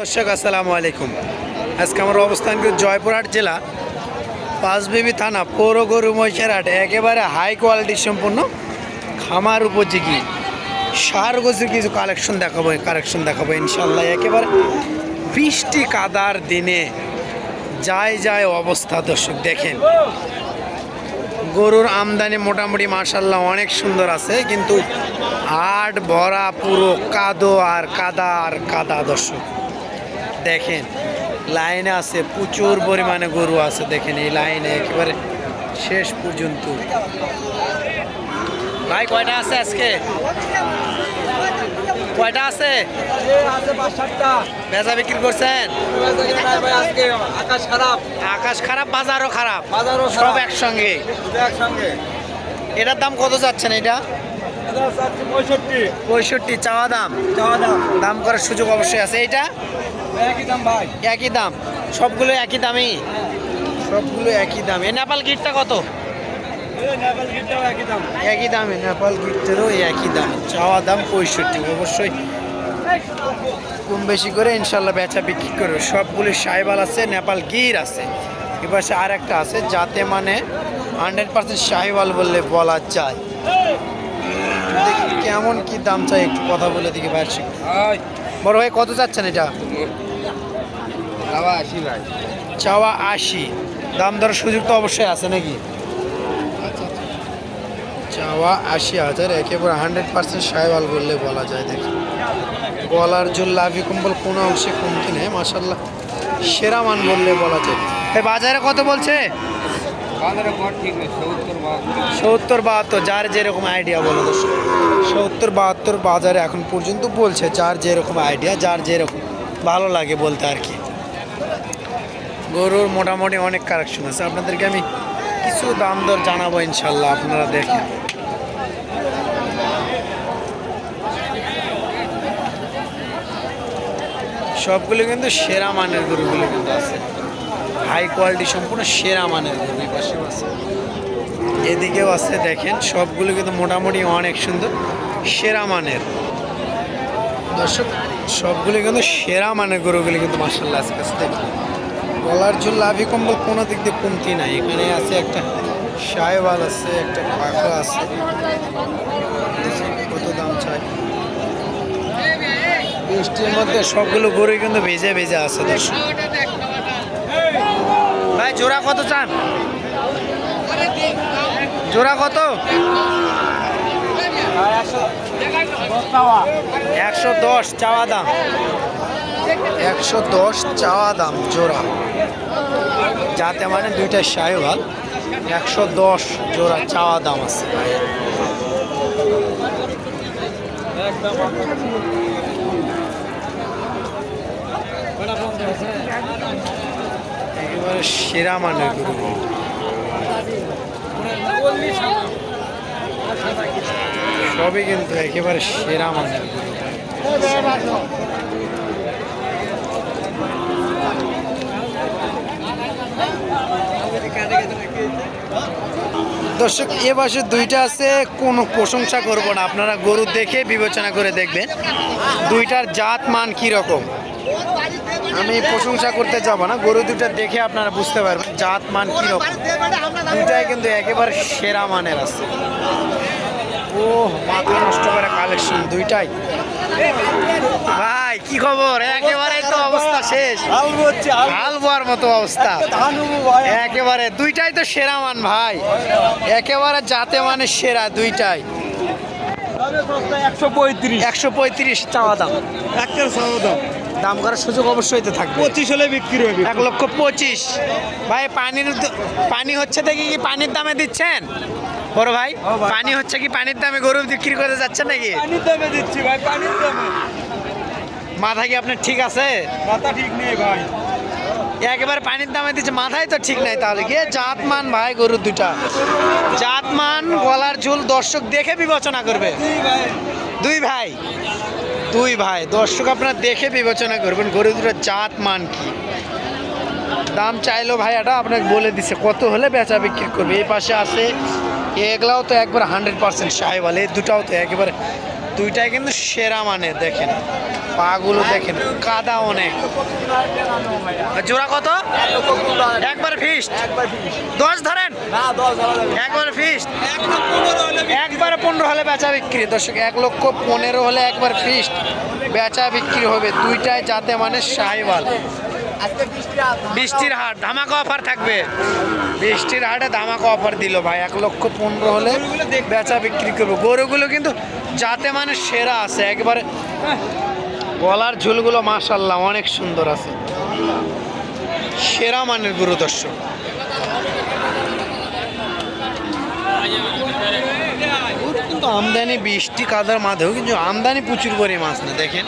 দর্শক, আসসালামু আলাইকুম। আজকে আমার অবস্থান কিন্তু জয়পুরহাট জেলা, পাঁচবিবি থানা, পৌর গরু মহিষেরহাট একেবারে হাই কোয়ালিটি সম্পূর্ণ খামার উপযোগী। সার কিছু কালেকশন দেখাবো কালেকশন দেখাবো ইনশাল্লাহ একেবারে বৃষ্টি কাদার দিনে যায় যায় অবস্থা দর্শক, দেখেন। গরুর আমদানি মোটামুটি মার্শাল্লাহ অনেক সুন্দর আছে, কিন্তু হাট ভরা পুরো কাদো আর কাদা আর কাদা দর্শক। দেখেন লাইনে আছে প্রচুর পরিমাণে গরু আছে দেখেন এই লাইনে একেবারে শেষ পর্যন্ত। ভাই কয়টা আছে আজকে? কয়টা আছে? বেচা বিক্রি করছেন? আকাশ খারাপ আকাশ খারাপ বাজারও খারাপ? বাজারও সব খারাপ একসঙ্গে? একসঙ্গে এটার দাম কত যাচ্ছেন এটা এটা? পঁয়ষট্টি। পঁয়ষট্টি চাওয়া দাম? চাওয়া দাম। দাম করার সুযোগ অবশ্যই আছে। এইটা? একই দাম ভাই? একই দাম। সবগুলো একই দামই। সবগুলো একই দাম। এ নেপাল গিটটা কত? একই দাম। একই দামে নেপাল গিটটেরও একই দাম। চাওয়া দাম পঁয়ষট্টি অবশ্যই। কম বেশি করে ইনশাল্লাহ বেচা বিক্রি করবে। সবগুলি সাইবাল আছে নেপাল গির আছে। এপাশে আর একটা আছে যাতে মানে হান্ড্রেড পার্সেন্ট সাহিওয়াল বললে বলা যায়। দেখি কেমন কি দাম চাই একটু কথা বলে দেখি ভাইয়ের ভাই। বড় ভাই কত চাচ্ছেন এটা? বাবা আসি ভাই। চাওয়া আশি। দাম দর সুযোগ তো অবশ্যই আছে নাকি? চাওয়া আশি হাজার একেবারে হান্ড্রেড পার্সেন্ট সাহেবাল বললে বলা যায় দেখি গলার জল লাভি কম্বল কোনো অংশে কমতি নেই মাসাল্লাহ সেরা মান বললে বলা যায়। এই বাজারে কত বলছে? সত্তর বাহাত্তর। যার যেরকম আইডিয়া বলো দর্শক। সত্তর বাহাত্তর বাজারে এখন পর্যন্ত বলছে যার যেরকম আইডিয়া যার যেরকম ভালো লাগে বলতে আর কি। গরুর মোটামুটি অনেক কালেকশন আছে। আপনাদেরকে আমি কিছু দাম দর জানাব ইনশাল্লাহ আপনারা দেখেন। সবগুলো কিন্তু সেরা মানের গরুগুলো কিন্তু আছে। হাই কোয়ালিটি সম্পূর্ণ সেরা মানের গরু এই পাশেও আছে। এদিকেও আছে, দেখেন, সবগুলো কিন্তু মোটামুটি অনেক সুন্দর, সেরা মানের। দর্শক, সবগুলো কিন্তু সেরা মানের গরুগুলি কিন্তু মার্শাল্লাহ আজকে দেখেন। গলার ঝুল লাভি কম্বল কোনো দিক দিয়ে কমতি নাই। এখানে আছে একটা সাহেবাল আছে, একটা পাখা আছে। কত দাম চাই। বৃষ্টির মধ্যে সবগুলো গরুই কিন্তু ভেজে ভেজে আছে ভাই, জোড়া কত চান? জোড়া কত? একশো দশ চাওয়া দাম। একশো দশ চাওয়া দাম, জোড়া। যাতে মানে দুইটা সাহেবাল একশো দশ জোড়া চাওয়া দাম আছে। একেবারে সেরা মানের গরু। সবই কিন্তু একেবারে সেরা মানের গরু। দর্শক, এ পাশে দুইটা আছে, কোনো প্রশংসা করব না। আপনারা গরু দেখে বিবেচনা করে দেখবেন, দুইটার জাত মান কি রকম আমি প্রশংসা করতে যাব না, গরু দুটা দেখে আপনারা বুঝতে পারবেন জাত মান কি রকম দুইটাই কিন্তু একেবারে সেরা মানের আছে। ও মাথা নষ্ট করে কালেকশন দুইটাই। ভাই কি খবর? একেবারে তো অবস্থা শেষ। হাল বোয়ার মতো অবস্থা। একেবারে দুইটাই তো সেরা মান ভাই। একেবারে যাতে মানে সেরা দুইটাই। একশো পঁয়ত্রিশ একশো পঁয়ত্রিশ চাওয়া দাম। একটা চাওয়া দাম। দাম করার সুযোগ অবশ্যই তো থাকবে। পঁচিশ হলে বিক্রি হবে। এক লক্ষ পঁচিশ। ভাই পানির পানি হচ্ছে দেখি কি পানির দামে দিচ্ছেন? বড় ভাই পানি হচ্ছে কি পানির দামে গরু বিক্রি করে যাচ্ছে নাকি? পানির দামে দিচ্ছি ভাই পানির দামে। মাথা কি আপনার ঠিক আছে? মাথা ঠিক নেই ভাই। একেবারে পানির দামে দিচ্ছে মাথায় তো ঠিক নাই তাহলে। গিয়ে জাতমান ভাই গরুর দুটা জাতমান গলার ঝুল দর্শক দেখে বিবেচনা করবে। ভাই। দুই ভাই। দুই ভাই। দর্শক আপনার দেখে বিবেচনা করবেন গরু দুটোর জাত মান কি। দাম চাইলো ভাইয়াটা আপনাকে বলে দিছে কত হলে বেচা বিক্রি করবে? এই পাশে আছে এগুলাও তো একবার হান্ড্রেড পার্সেন্ট সাহেবাল এই দুটাও তো একেবারে দুইটাই কিন্তু সেরা মানের, দেখেন। পাগুলো দেখেন, কাদা অনেক। জোড়া কত? একবার ফিস্ট দশ ধরেন? একবার ফিস্ট একবার পনেরো হলে বেচা বিক্রি। দর্শক, এক লক্ষ পনেরো হলে একবার ফিস্ট বেচা বিক্রি হবে দুইটাই যাতে মানে সাহিবাল বৃষ্টির হাট ধামাকা অফার থাকবে। বৃষ্টির হাটে ধামাকা অফার দিল ভাই, এক লক্ষ পনেরো হলে বেচা বিক্রি করব। গরুগুলো কিন্তু যাতে মানে সেরা আছে, একবারে গলার ঝুলগুলো মাশাল্লাহ অনেক সুন্দর আছে। সেরা মানের গরু দর্শক। কিন্তু আমদানি বৃষ্টি কাদার মাঝেও কিন্তু আমদানি প্রচুর করে মাছ না দেখেন।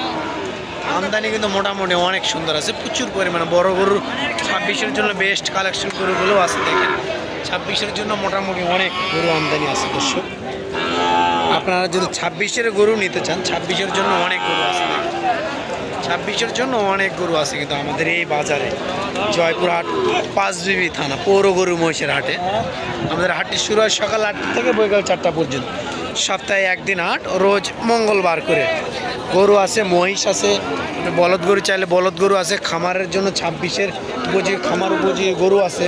আমদানি কিন্তু মোটামুটি অনেক সুন্দর আছে। প্রচুর পরিমাণে বড় গরু ছাব্বিশের জন্য বেস্ট কালেকশন গরুগুলো আছে দেখেন। ছাব্বিশের জন্য মোটামুটি অনেক গরু আমদানি আছে দর্শক। আপনারা যদি ছাব্বিশের গরু নিতে চান, ছাব্বিশের জন্য অনেক গরু আছে ছাব্বিশের জন্য অনেক গরু আছে কিন্তু আমাদের এই বাজারে। জয়পুরহাট পাঁচবিবি থানা, পৌর গরু মহিষের হাটে। আমাদের হাটটি শুরু হয় সকাল আটটা থেকে বৈকাল চারটা পর্যন্ত। সপ্তাহে একদিন হাট রোজ মঙ্গলবার করে। গরু আছে, মহিষ আছে, বলদ গরু চাইলে বলদ গরু আছে, খামারের জন্য ছাব্বিশের উপযোগী, খামার উপযোগী গরু আছে।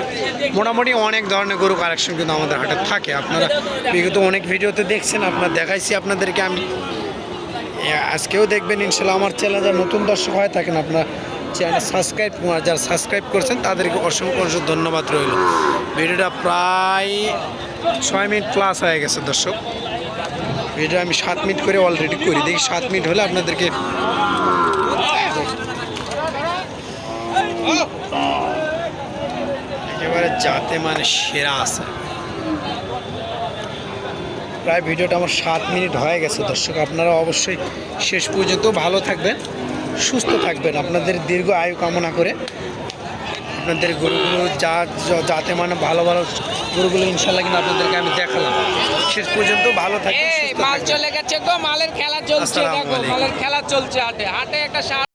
মোটামুটি অনেক ধরনের গরু কালেকশন কিন্তু আমাদের হাটে থাকে। আপনারা বিগত অনেক ভিডিওতে দেখছেন, আপনার দেখাইছি আপনাদেরকে আমি। আজকেও দেখবেন ইনশাল্লাহ আমার চ্যানেল যারা নতুন দর্শক হয়ে থাকেন, আপনার চ্যানেল সাবস্ক্রাইব যারা সাবস্ক্রাইব করছেন, তাদেরকে অসংখ্য অসংখ্য ধন্যবাদ রইল। ভিডিওটা প্রায় ছয় মিনিট প্লাস হয়ে গেছে দর্শক। ভিডিও আমি সাত মিনিট করে অলরেডি করি। দেখি সাত মিনিট হলে আপনাদেরকে একেবারে যাতে মানে সেরা আছে। প্রায় ভিডিওটা আমার সাত মিনিট হয়ে গেছে দর্শক, আপনারা অবশ্যই শেষ পর্যন্ত ভালো থাকবেন, সুস্থ থাকবেন। আপনাদের দীর্ঘ আয়ু কামনা করে আপনাদের গরুগুলো যা যা- যাতে মানে ভালো ভালো গরুগুলো ইনশাল্লাহ কিন্তু আপনাদেরকে আমি দেখালাম। শেষ পর্যন্ত ভালো থাকে মাল চলে গেছে গো মালের খেলা চলছে দেখো মালের খেলা চলছে হাটে। হাটে একটা